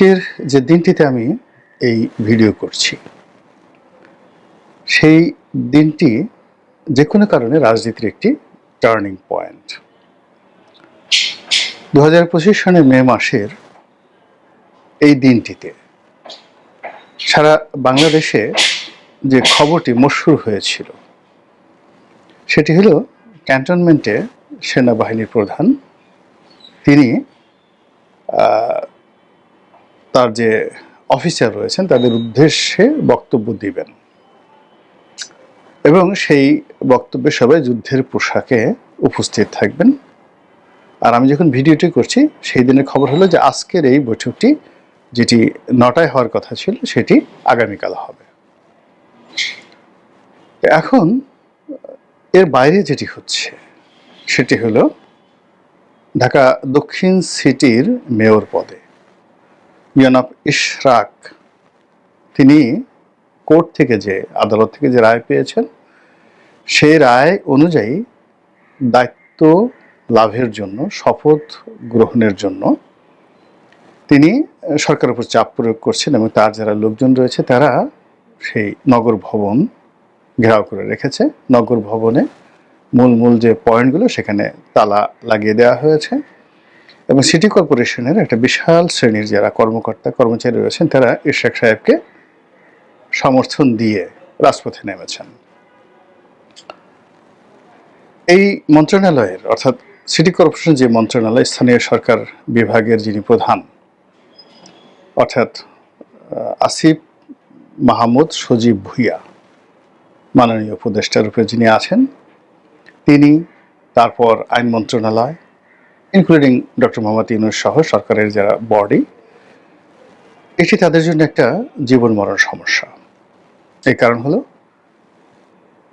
আজকের যে দিনটিতে আমি এই ভিডিও করছি, সেই দিনটি যে কোনো কারণে রাজনীতির একটি টার্নিং পয়েন্ট দু হাজার পঁচিশ সনের মে মাসের এই দিনটিতে সারা বাংলাদেশে যে খবরটি মশুর হয়েছিল, সেটি হলো ক্যান্টনমেন্টে সেনাবাহিনীর প্রধান, তিনি তার যে অফিসার রয়েছেন, তাদের উদ্দেশ্যে বক্তব্য দিবেন। এবং সেই বক্তব্যে সবাই যুদ্ধের পোশাকে উপস্থিত থাকবেন। আর আমি যখন ভিডিওটি করছি, সেই দিনের খবর হলো যে আজকের এই বৈঠকটি, যেটি নটায় হওয়ার কথা ছিল, সেটি আগামীকাল হবে। এখন এর বাইরে যেটি হচ্ছে, সেটি হলো ঢাকা দক্ষিণ সিটির মেয়র পদে। জনাব ইশরাক। তিনি কোর্ট থেকে যে, আদালত থেকে যে রায় পেয়েছেন, সেই রায় অনুযায়ী দায়িত্ব লাভের জন্য, শপথ গ্রহণের জন্য তিনি সরকারের উপর চাপ প্রয়োগ করছেন এবং তার যারা লোকজন রয়েছে, তারা সেই নগর ভবন ঘেরাও করে রেখেছে। নগর ভবনে মূল মূল যে পয়েন্টগুলো, সেখানে তালা লাগিয়ে দেওয়া হয়েছে। এবং সিটি কর্পোরেশনের একটা বিশাল শ্রেণির যারা কর্মকর্তা, কর্মচারী রয়েছেন, তারা ইরশাক সাহেবকে সমর্থন দিয়ে রাজপথে নেমেছেন। এই মন্ত্রণালয়ের, অর্থাৎ সিটি কর্পোরেশন যে মন্ত্রণালয়, স্থানীয় সরকার বিভাগের যিনি প্রধান, অর্থাৎ আসিফ মাহমুদ সজীব ভুইয়া, মাননীয় উপদেষ্টার রূপে যিনি আছেন, তিনি তারপর আইন মন্ত্রণালয় ইনক্লুডিং ডক্টর মোহাম্মদ ইউনুস সহ সরকারের যারা বডি এটি তাদের জন্য একটা জীবন মরণ সমস্যা। এই কারণ হলো,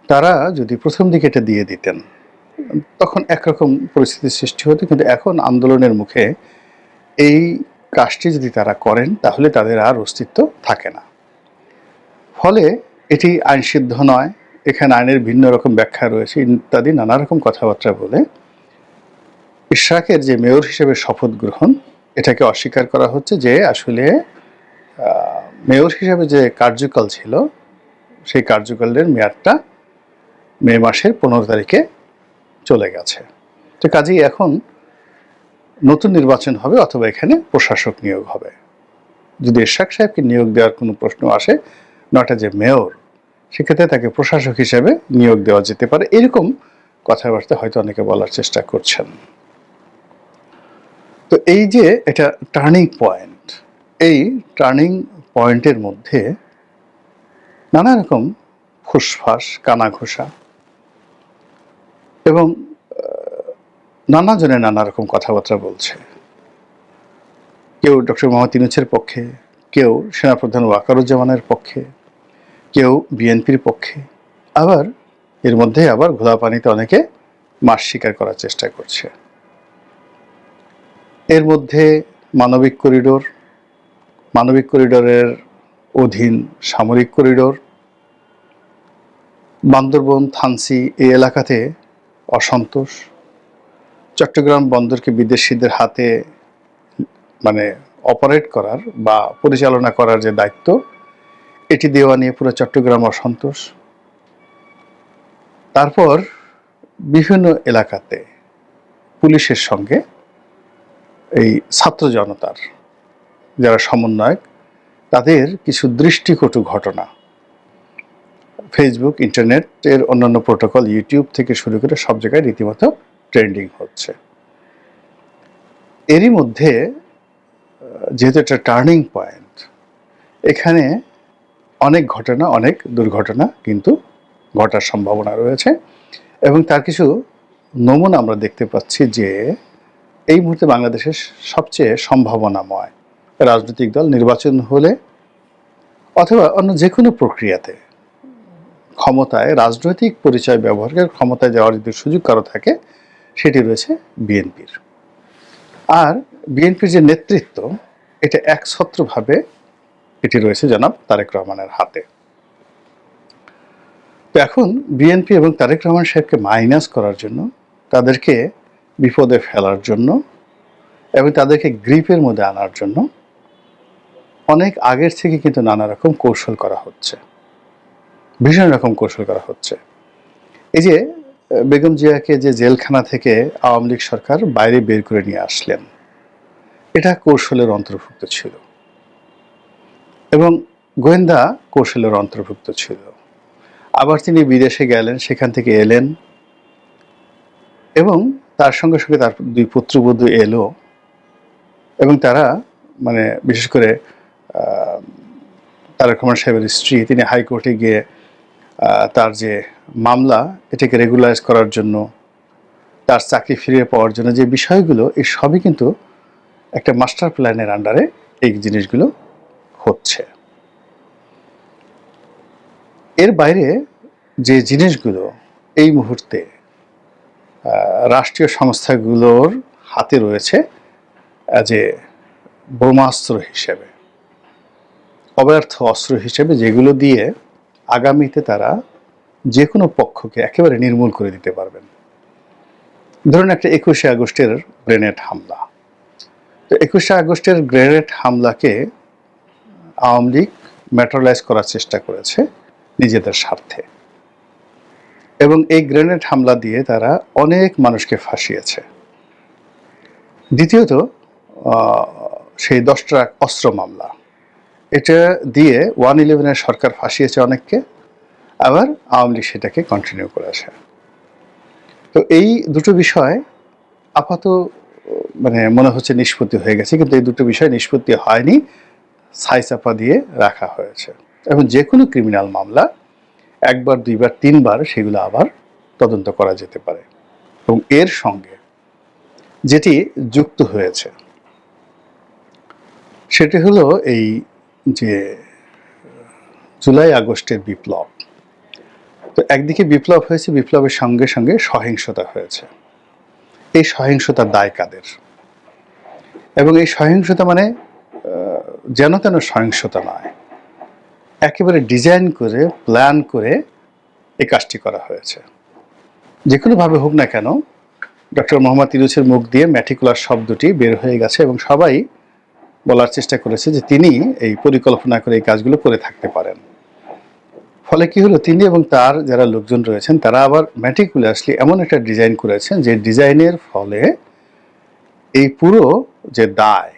তারা যদি প্রথম দিকে এটা দিয়ে দিতেন, তখন একরকম পরিস্থিতির সৃষ্টি হতো, কিন্তু এখন আন্দোলনের মুখে এই কাজটি যদি তারা করেন, তাহলে তাদের আর অস্তিত্ব থাকে না। ফলে এটি আইন সিদ্ধ নয়, এখানে আইনের ভিন্ন রকম ব্যাখ্যা রয়েছে, ইত্যাদি নানা রকম কথাবার্তা বলে ইশরাকের যে মেয়র হিসেবে শপথ গ্রহণ, এটাকে অস্বীকার করা হচ্ছে যে আসলে মেয়র হিসেবে যে কার্যকাল ছিল, সেই কার্যকালের মেয়াদটা মে মাসের পনেরো তারিখে চলে গেছে। তো কাজেই এখন নতুন নির্বাচন হবে অথবা এখানে প্রশাসক নিয়োগ হবে। যদি ইশাক সাহেবকে নিয়োগ দেওয়ার কোনো প্রশ্ন আসে, নটা যে মেয়র সেক্ষেত্রে তাকে প্রশাসক হিসেবে নিয়োগ দেওয়া যেতে পারে। এরকম কথাবার্তা হয়তো অনেকে বলার চেষ্টা করছেন। তো এই যে এটা টার্নিং পয়েন্ট এই টার্নিং পয়েন্টের মধ্যে নানা রকম ফুসফাস কানা ঘোষা এবং নানা জনে নানা রকম কথাবার্তা বলছে। কেউ ডক্টর মোহাম্মদ ইনুছের পক্ষে, কেউ সেনাপ্রধান ওয়াকারুজ্জামানের পক্ষে, কেউ বিএনপির পক্ষে। আবার এর মধ্যে আবার ঘোলা পানিতে অনেকে মাস স্বীকার করার চেষ্টা করছে। এর মধ্যে মানবিক করিডোর, মানবিক করিডোরের অধীন সামরিক করিডোর, বান্দরবন, থানসি এই এলাকাতে অসন্তোষ, চট্টগ্রাম বন্দরকে বিদেশিদের হাতে মানে অপারেট করার বা পরিচালনা করার যে দায়িত্ব, এটি দেওয়া নিয়ে পুরো চট্টগ্রাম অসন্তোষ। তারপর বিভিন্ন এলাকাতে পুলিশের সঙ্গে এই ছাত্র জনতার যারা সমন্বয়ক, তাদের কিছু দৃষ্টিকটু ঘটনা। ফেসবুক ইন্টারনেটের অন্যান্য প্রোটোকল ইউটিউব থেকে শুরু করে সব জায়গায় রীতিমতো ট্রেন্ডিং হচ্ছে। এরই মধ্যে, যেহেতু একটা টার্নিং পয়েন্ট এখানে অনেক ঘটনা, অনেক দুর্ঘটনা কিন্তু ঘটার সম্ভাবনা রয়েছে এবং তার কিছু নমুনা আমরা দেখতে পাচ্ছি যে এই মুহূর্তে বাংলাদেশের সবচেয়ে সম্ভাবনাময় রাজনৈতিক দল নির্বাচন হলে অথবা অন্য যে কোনো প্রক্রিয়াতে ক্ষমতায় রাজনৈতিক পরিচয় ব্যবহার করে ক্ষমতায় যাওয়ার যদি সুযোগ কারও থাকে, সেটি রয়েছে বিএনপির। আর বিএনপির যে নেতৃত্ব, এটা একছত্রভাবে এটি রয়েছে জনাব তারেক রহমানের হাতে। তো এখন বিএনপি এবং তারেক রহমান সাহেবকে মাইনাস করার জন্য তাদেরকে বিপদে ফেলার জন্য এবং তাদেরকে গ্রিপের মধ্যে আনার জন্য অনেক আগের থেকে কিন্তু নানা রকম কৌশল করা হচ্ছে। ভীষণ রকম কৌশল করা হচ্ছে। এই যে, বেগম জিয়াকে যে জেলখানা থেকে আওয়ামী লীগ সরকার বাইরে বের করে নিয়ে আসলেন, এটা কৌশলের অন্তর্ভুক্ত ছিল। এবং গোয়েন্দা কৌশলের অন্তর্ভুক্ত ছিল। আবার তিনি বিদেশে গেলেন, সেখান থেকে এলেন এবং তার সঙ্গে সঙ্গে তার দুই পুত্রবধূ এলো এবং তারা মানে বিশেষ করে তারেক রহমান সাহেবের স্ত্রী, তিনি হাইকোর্টে গিয়ে তার যে মামলা, এটাকে রেগুলারাইজ করার জন্য, তার চাকরি ফিরিয়ে পাওয়ার জন্য যে বিষয়গুলো এই সবই কিন্তু একটা মাস্টার প্ল্যানের আন্ডারে এই জিনিসগুলো হচ্ছে। এর বাইরে যে জিনিসগুলো এই মুহূর্তে রাষ্ট্রীয় সংস্থাগুলোর হাতে রয়েছে যে ব্রহ্মাস্ত্র হিসেবে, অব্যর্থ অস্ত্র হিসেবে, যেগুলো দিয়ে আগামীতে তারা যে কোনো পক্ষকে একেবারে নির্মূল করে দিতে পারবেন। ধরুন একটা একুশে আগস্টের গ্রেনেড হামলা। তো একুশে আগস্টের গ্রেনেড হামলাকে আওয়ামী লীগ ম্যাটারলাইজ করার চেষ্টা করেছে নিজেদের স্বার্থে। এবং এই গ্রেনেড হামলা দিয়ে তারা অনেক মানুষকে ফাঁসিয়েছে। দ্বিতীয়ত সেই দশ ট্রাক অস্ত্র মামলা। এটা দিয়ে ওয়ান ইলেভেনের সরকার ফাঁসিয়েছে অনেককে, আবার আওয়ামী লীগ সেটাকে কন্টিনিউ করেছে তো এই দুটো বিষয় আপাত মানে মনে হচ্ছে নিষ্পত্তি হয়ে গেছে, কিন্তু এই দুটো বিষয় নিষ্পত্তি হয়নি ছাইচাপা দিয়ে রাখা হয়েছে। এবং যে কোনো ক্রিমিনাল মামলা একবার, দুইবার, তিনবার সেগুলো আবার তদন্ত করা যেতে পারে। এবং এর সঙ্গে যেটি যুক্ত হয়েছে, সেটি হলো এই যে জুলাই আগস্টের বিপ্লব। তো একদিকে বিপ্লব হয়েছে, বিপ্লবের সঙ্গে সঙ্গে সহিংসতা হয়েছে। এই সহিংসতার দায় কাদের? এবং এই সহিংসতা মানে যেন তেন সহিংসতা নয়। একেবারে ডিজাইন করে প্ল্যান করে এই কাজটি করা হয়েছে। যে কোনোভাবে হোক না কেন ডক্টর মোহাম্মদ ইউনুসের মুখ দিয়ে ম্যাটিকুলার শব্দটি বের হয়ে গেছে এবং সবাই বলার চেষ্টা করেছে যে তিনি এই পরিকল্পনা করে এই কাজগুলো করে থাকতে পারেন। ফলে কি হলো? তিনি এবং তার যারা লোকজন রয়েছেন, তারা আবার ম্যাটিকুলাসলি এমন একটা ডিজাইন করেছেন যে ডিজাইনের ফলে এই পুরো যে দায়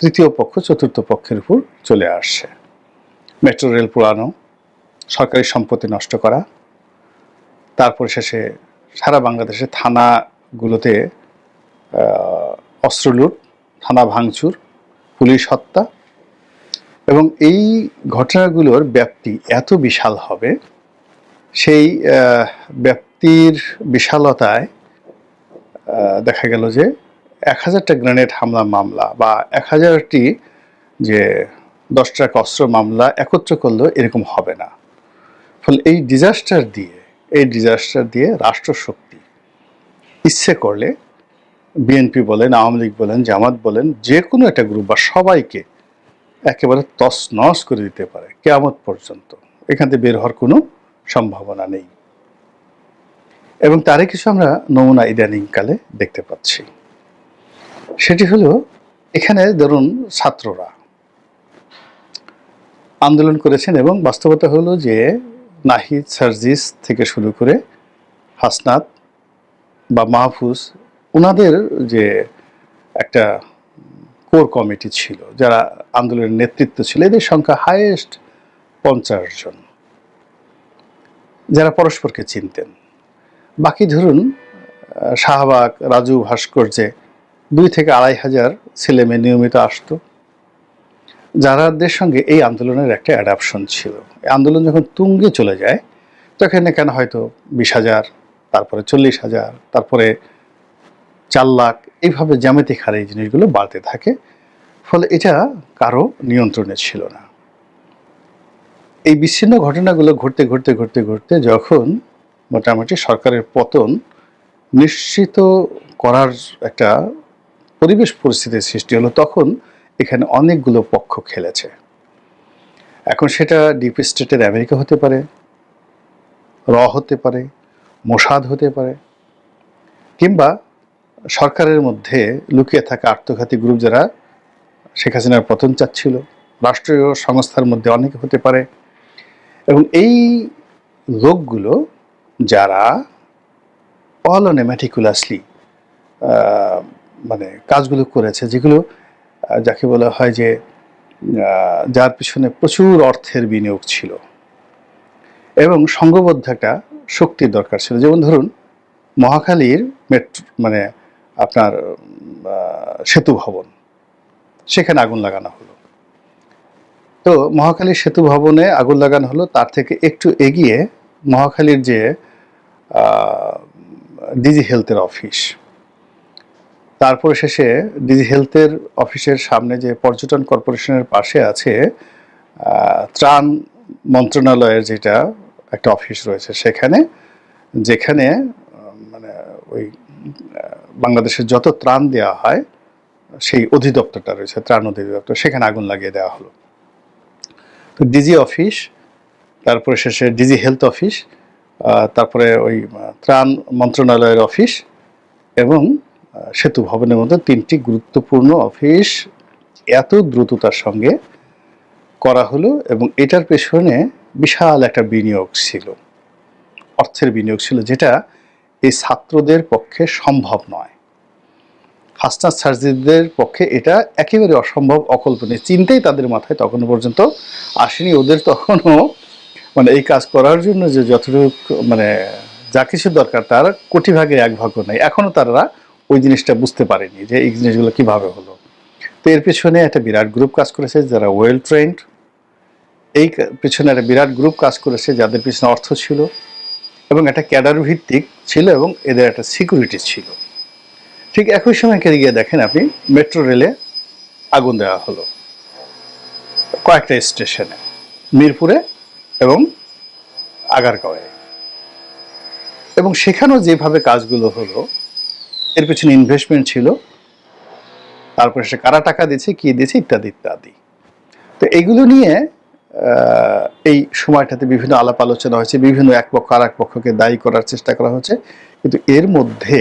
তৃতীয় পক্ষ, চতুর্থ পক্ষের উপর চলে আসছে। মেট্রো রেল পোড়ানো সরকারি সম্পত্তি নষ্ট করা তারপর শেষে সারা বাংলাদেশে থানাগুলোতে আহ, অস্ত্র লুট থানা ভাঙচুর পুলিশ হত্যা এবং এই ঘটনাগুলোর ব্যাপ্তি এত বিশাল হবে সেই ব্যাপ্তির বিশালতায় দেখা গেল যে এক হাজারটা গ্রেনেড হামলা মামলা বা এক হাজারটি যে দশ টাকা অস্ত্র মামলা একত্র করলেও এরকম হবে না। ফলে এই ডিজাস্টার দিয়ে, এই ডিজাস্টার দিয়ে রাষ্ট্রশক্তি ইচ্ছে করলে বিএনপি বলেন, আওয়ামী লীগ বলেন, জামাত বলেন, যে কোনো একটা গ্রুপ বা সবাইকে একেবারে তস নস করে দিতে পারে কেয়ামত পর্যন্ত। এখান থেকে বের হওয়ার কোনো সম্ভাবনা নেই। এবং তারই কিছু আমরা নমুনা ইদানিংকালে দেখতে পাচ্ছি। সেটি হলো, এখানে ধরুন ছাত্ররা আন্দোলন করেছেন এবং বাস্তবতা হলো যে নাহিদ সার্জিস থেকে শুরু করে হাসনাত বা মাহফুজ ওনাদের যে একটা কোর কমিটি ছিল, যারা আন্দোলনের নেতৃত্ব ছিল, এদের সংখ্যা হায়েস্ট পঞ্চাশ জন। যারা পরস্পরকে চিনতেন। বাকি ধরুন শাহবাগ, রাজু ভাস্কর্যে দুই থেকে আড়াই হাজার ছেলে মেয়ে নিয়মিত আসতো। যারাদের সঙ্গে এই আন্দোলনের একটা অ্যাডাপশন ছিল। আন্দোলন যখন তুঙ্গে চলে যায়, তখন কেন হয়তো বিশ হাজার, তারপরে চল্লিশ হাজার, তারপরে চার লাখ, এইভাবে জ্যামিতিক হারে এই জিনিসগুলো বাড়তে থাকে। ফলে এটা কারও নিয়ন্ত্রণে ছিল না। এই বিচ্ছিন্ন ঘটনাগুলো ঘটতে ঘটতে ঘটতে ঘটতে যখন মোটামুটি সরকারের পতন নিশ্চিত করার একটা পরিবেশ পরিস্থিতির সৃষ্টি হলো, তখন এখানে অনেকগুলো পক্ষ খেলেছে। এখন সেটা ডিপ স্টেটের আমেরিকা হতে পারে, র হতে পারে, মোসাদ হতে পারে, কিংবা সরকারের মধ্যে লুকিয়ে থাকা আত্মঘাতী গ্রুপ যারা শেখ হাসিনার পতন চাচ্ছিল, রাষ্ট্রীয় সংস্থার মধ্যে অনেকে হতে পারে। এবং এই লোকগুলো যারা অলনে ম্যাটিকুলাসলি মানে কাজগুলো করেছে, যেগুলো যাকে বলা হয় যে যার পিছনে প্রচুর অর্থের বিনিয়োগ ছিল। এবং সংঘবদ্ধ একটা শক্তির দরকার ছিল। যেমন ধরুন, মহাখালীর মেট্রো মানে আপনার সেতু ভবন, সেখানে আগুন লাগানো হলো। তো মহাখালীর সেতু ভবনে আগুন লাগানো হলো, তার থেকে একটু এগিয়ে মহাখালীর যে ডিজি হেলথের অফিস তারপর শেষে ডিজি হেলথের অফিসের সামনে যে পর্যটন কর্পোরেশনের পাশে আছে ত্রাণ মন্ত্রণালয়ের যেটা একটা অফিস রয়েছে সেখানে, যেখানে মানে ওই বাংলাদেশের যত ত্রাণ দেওয়া হয়, সেই অধিদপ্তরটা রয়েছে, ত্রাণ অধিদপ্তর, সেখানে আগুন লাগিয়ে দেওয়া হলো। তো ডিজি অফিস, তারপরে শেষে ডিজি হেলথ অফিস তারপরে ওই ত্রাণ মন্ত্রণালয়ের অফিস এবং সেতু ভবনের মধ্যে তিনটি গুরুত্বপূর্ণ অফিস এত দ্রুততার সঙ্গে করা হলো এবং এটার পেছনে বিশাল একটা বিনিয়োগ ছিল। অর্থের বিনিয়োগ ছিল যেটা এই ছাত্রদের পক্ষে সম্ভব নয়। হাসনাত সার্জিদের পক্ষে এটা একেবারে অসম্ভব, অকল্পনীয়। চিন্তাই তাদের মাথায় তখনও পর্যন্ত আসেনি। ওদের তখনও মানে এই কাজ করার জন্য যে যতটুকু মানে যা কিছু দরকার, তার কোটি ভাগে এক ভাগও নেই। এখনও তারা ওই জিনিসটা বুঝতে পারেনি যে এই জিনিসগুলো কীভাবে হলো। তো এর পেছনে একটা বিরাট গ্রুপ কাজ করেছে যারা ওয়েল ট্রেন্ড এই পেছনে একটা বিরাট গ্রুপ কাজ করেছে যাদের পিছনে অর্থ ছিল এবং একটা ক্যাডার ভিত্তিক ছিল এবং এদের একটা সিকিউরিটি ছিল। ঠিক একই সময় কেটে গিয়ে দেখেন আপনি মেট্রো রেলে আগুন দেওয়া হলো। কয়েকটা স্টেশনে মিরপুরে এবং আগারগাঁওয়ে। এবং সেখানেও যেভাবে কাজগুলো হলো এর পেছনে ইনভেস্টমেন্ট ছিল। তারপরে সে কারা টাকা দিচ্ছে কি দিচ্ছে ইত্যাদি ইত্যাদি। তো এগুলো নিয়ে এই সময়টাতে বিভিন্ন আলাপ আলোচনা হয়েছে, বিভিন্ন এক পক্ষ আর এক পক্ষকে দায়ী করার চেষ্টা করা হচ্ছে। কিন্তু এর মধ্যে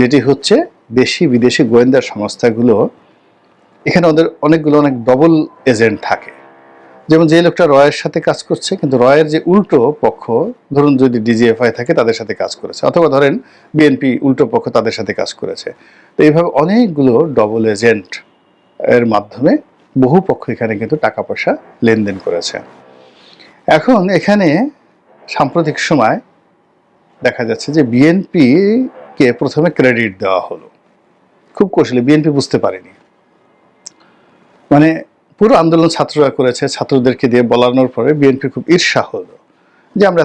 যেটি হচ্ছে, দেশি বিদেশি গোয়েন্দা সংস্থাগুলো, এখানে ওদের অনেকগুলো অনেক ডবল এজেন্ট থাকে। যেমন যে লোকটা রয়ের সাথে কাজ করছে, কিন্তু রয়ের যে উল্টো পক্ষ, ধরুন যদি ডিজিএফআই থাকে, তাদের সাথে কাজ করেছে। অথবা ধরেন বিএনপি উল্টো পক্ষ তাদের সাথে কাজ করেছে। তো এইভাবে অনেকগুলো ডবল এজেন্ট এর মাধ্যমে বহু পক্ষ এখানে কিন্তু টাকা পয়সা লেনদেন করেছে। এখন এখানে সাম্প্রতিক সময় দেখা যাচ্ছে যে বিএনপি কে প্রথমে ক্রেডিট দেওয়া হলো। খুব কৌশলে বিএনপি বুঝতে পারেনি। মানে পুরো আন্দোলন ছাত্ররা করেছে ছাত্রদেরকে দিয়ে বলানোর পরে বিএনপি খুব ঈর্ষা হলো যে আমরা